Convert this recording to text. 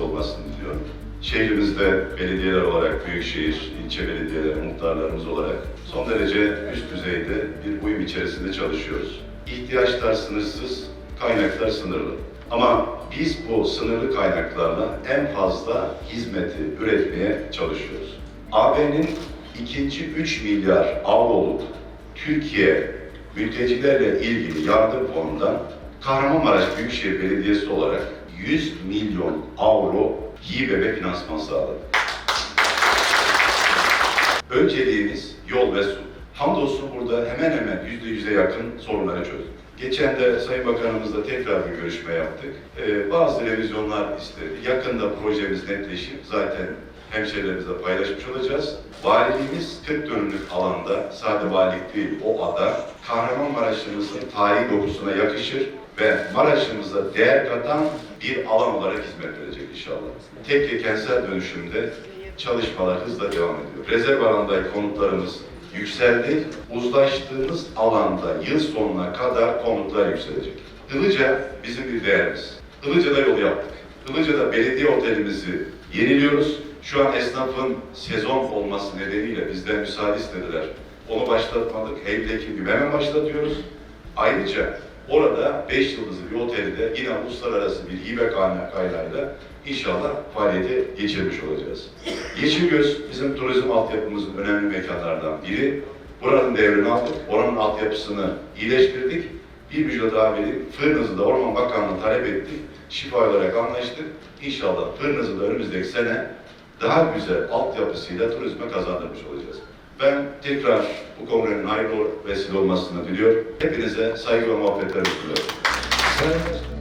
olmasını diliyorum. Şehrimizde belediyeler olarak, büyükşehir, ilçe belediyeleri, muhtarlarımız olarak son derece üst düzeyde bir uyum içerisinde çalışıyoruz. İhtiyaçlar sınırsız, kaynaklar sınırlı. Ama biz bu sınırlı kaynaklarla en fazla hizmeti üretmeye çalışıyoruz. AB'nin ikinci 3 milyar avroluk Türkiye mültecilerle ilgili yardım fonundan Kahramanmaraş Büyükşehir Belediyesi olarak 100 milyon avro ve finansman sağladık. Önceliğimiz yol ve su. Hamdolsun burada hemen hemen yüzde yüze yakın sorunları çözdük. Geçen de Sayın Bakanımızla tekrar bir görüşme yaptık. Ee, bazı revizyonlar istedi. Yakında projemiz netleşip zaten hemşehrilerimizle paylaşmış olacağız. Valiliğimiz 40 dönümlük alanda, sadece valilik değil o ada, Kahramanmaraş'ımızın tarihi dokusuna yakışır ve Maraş'ımıza değer katan bir alan olarak hizmet verecek inşallah. Tekke kentsel dönüşümde çalışmalar hızla devam ediyor. Rezerv alandaki konutlarımız yükseldi. Uzlaştığımız alanda yıl sonuna kadar konutlar yükselecek. Ilıca bizim bir değerimiz. Ilıca'da yol yaptık. Ilıca'da belediye otelimizi yeniliyoruz. Şu an esnafın sezon olması nedeniyle bizden müsaade istediler. Onu başlatmadık. Gibi hemen başlatıyoruz. Ayrıca orada 5 yıldızlı bir oteli de yine uluslararası bir hibe kayna- kaynağıyla inşallah faaliyete geçirmiş olacağız. Yeşilgöz bizim turizm altyapımızın önemli mekanlardan biri. Buranın devrini aldık, oranın altyapısını iyileştirdik. Bir müjde daha vereyim, Fırnızı'da Orman Bakanlığı talep ettik, şifa olarak anlaştık. İnşallah Fırnızı'da önümüzdeki sene daha güzel altyapısıyla turizme kazandırmış olacağız. Ben tekrar bu kongrenin hayırlı vesile olmasını diliyorum. Hepinize saygı ve muhabbetlerimi sunuyorum.